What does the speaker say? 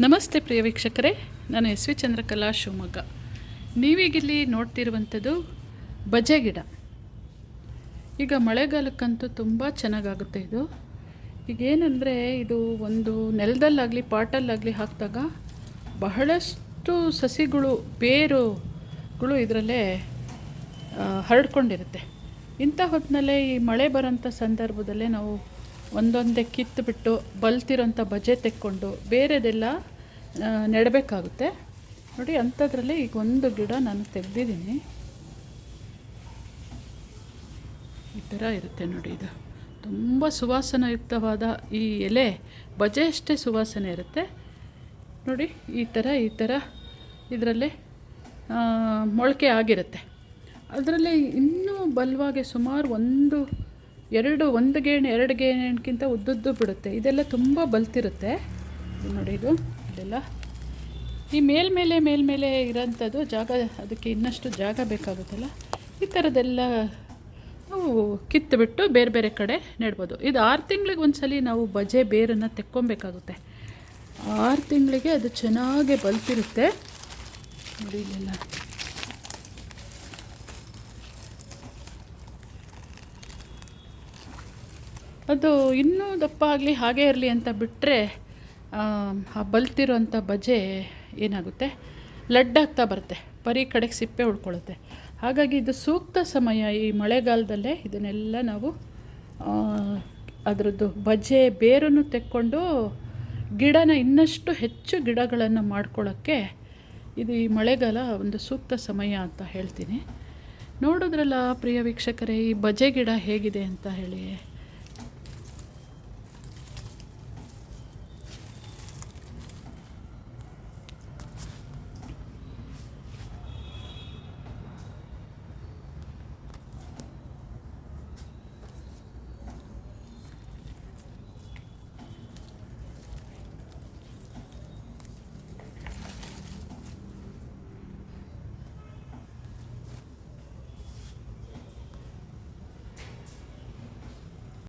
ನಮಸ್ತೆ ಪ್ರಿಯ ವೀಕ್ಷಕರೇ, ನಾನು ಎಸ್ ವಿ ಚಂದ್ರಕಲಾ ಶಿವಮೊಗ್ಗ. ನೀವೀಗಿಲ್ಲಿ ನೋಡ್ತಿರುವಂಥದ್ದು ಬಜೆ ಗಿಡ. ಈಗ ಮಳೆಗಾಲಕ್ಕಂತೂ ತುಂಬ ಚೆನ್ನಾಗಾಗುತ್ತೆ ಇದು. ಈಗ ಏನಂದರೆ ಇದು ಒಂದು ನೆಲದಲ್ಲಾಗಲಿ, ಪಾಟಲ್ಲಾಗಲಿ ಹಾಕಿದಾಗ ಬಹಳಷ್ಟು ಸಸಿಗಳು, ಬೇರುಗಳು ಇದರಲ್ಲೇ ಹರಡ್ಕೊಂಡಿರುತ್ತೆ. ಇಂಥ ಹೊತ್ತಿನಲ್ಲೇ ಈ ಮಳೆ ಬರೋಂಥ ಸಂದರ್ಭದಲ್ಲೇ ನಾವು ಒಂದೊಂದೇ ಕಿತ್ತುಬಿಟ್ಟು ಬಲ್ತಿರೋಂಥ ಬಜೆ ತೆಕ್ಕೊಂಡು ಬೇರೆದೆಲ್ಲ ನೆಡಬೇಕಾಗುತ್ತೆ. ನೋಡಿ, ಅಂಥದ್ರಲ್ಲಿ ಈಗ ಒಂದು ಗಿಡ ನಾನು ತೆಗೆದಿದ್ದೀನಿ. ಈ ಥರ ಇರುತ್ತೆ ನೋಡಿ ಇದು. ತುಂಬ ಸುವಾಸನಯುಕ್ತವಾದ ಈ ಎಲೆ, ಬಜೆ ಅಷ್ಟೇ ಸುವಾಸನೆ ಇರುತ್ತೆ. ನೋಡಿ, ಈ ಥರ ಈ ಥರ ಇದರಲ್ಲಿ ಮೊಳಕೆ ಆಗಿರುತ್ತೆ. ಅದರಲ್ಲಿ ಇನ್ನೂ ಬಲವಾಗಿ ಸುಮಾರು ಒಂದು ಎರಡು, ಒಂದು ಗೇಣು, ಎರಡು ಗೇಣಕ್ಕಿಂತ ಉದ್ದುದ್ದು ಬಿಡುತ್ತೆ. ಇದೆಲ್ಲ ತುಂಬ ಬಲ್ತಿರುತ್ತೆ. ನೋಡಿ ಇದು, ಇದೆಲ್ಲ. ಈ ಮೇಲ್ಮೇಲೆ ಮೇಲ್ಮೇಲೆ ಇರೋಂಥದ್ದು ಜಾಗ, ಅದಕ್ಕೆ ಇನ್ನಷ್ಟು ಜಾಗ ಬೇಕಾಗುತ್ತಲ್ಲ? ಈ ಥರದ್ದೆಲ್ಲ ನಾವು ಕಿತ್ತುಬಿಟ್ಟು ಬೇರೆ ಬೇರೆ ಕಡೆ ನೆಡ್ಬೋದು. ಇದು ಆರು ತಿಂಗಳಿಗೆ ಒಂದ್ಸಲಿ ನಾವು ಬಜೆ ಬೇರನ್ನು ತೆಕ್ಕೊಬೇಕಾಗುತ್ತೆ. ಆರು ತಿಂಗಳಿಗೆ ಅದು ಚೆನ್ನಾಗೆ ಬಲ್ತಿರುತ್ತೆ. ನೋಡಿ ಇಲ್ಲೆಲ್ಲ. ಅದು ಇನ್ನೂ ದಪ್ಪ ಆಗಲಿ ಹಾಗೇ ಇರಲಿ ಅಂತ ಬಿಟ್ಟರೆ ಆ ಬಲ್ತಿರೋಂಥ ಬಜೆ ಏನಾಗುತ್ತೆ? ಲಡ್ಡಾಗ್ತಾ ಬರುತ್ತೆ ಬರೀ ಕಡೆಗೆ ಸಿಪ್ಪೆ ಉಳ್ಕೊಳ್ಳುತ್ತೆ. ಹಾಗಾಗಿ ಇದು ಸೂಕ್ತ ಸಮಯ ಈ ಮಳೆಗಾಲದಲ್ಲೇ ಇದನ್ನೆಲ್ಲ ನಾವು ಅದರದ್ದು ಬಜೆ ಬೇರನ್ನು ತೆಕ್ಕೊಂಡು, ಗಿಡನ ಇನ್ನಷ್ಟು ಹೆಚ್ಚು ಗಿಡಗಳನ್ನು ಮಾಡ್ಕೊಳ್ಳೋಕ್ಕೆ ಇದು ಈ ಮಳೆಗಾಲ ಒಂದು ಸೂಕ್ತ ಸಮಯ ಅಂತ ಹೇಳ್ತೀನಿ. ನೋಡಿದ್ರಲ್ಲ ಪ್ರಿಯ ವೀಕ್ಷಕರೇ, ಈ ಬಜೆ ಗಿಡ ಹೇಗಿದೆ ಅಂತ ಹೇಳಿ.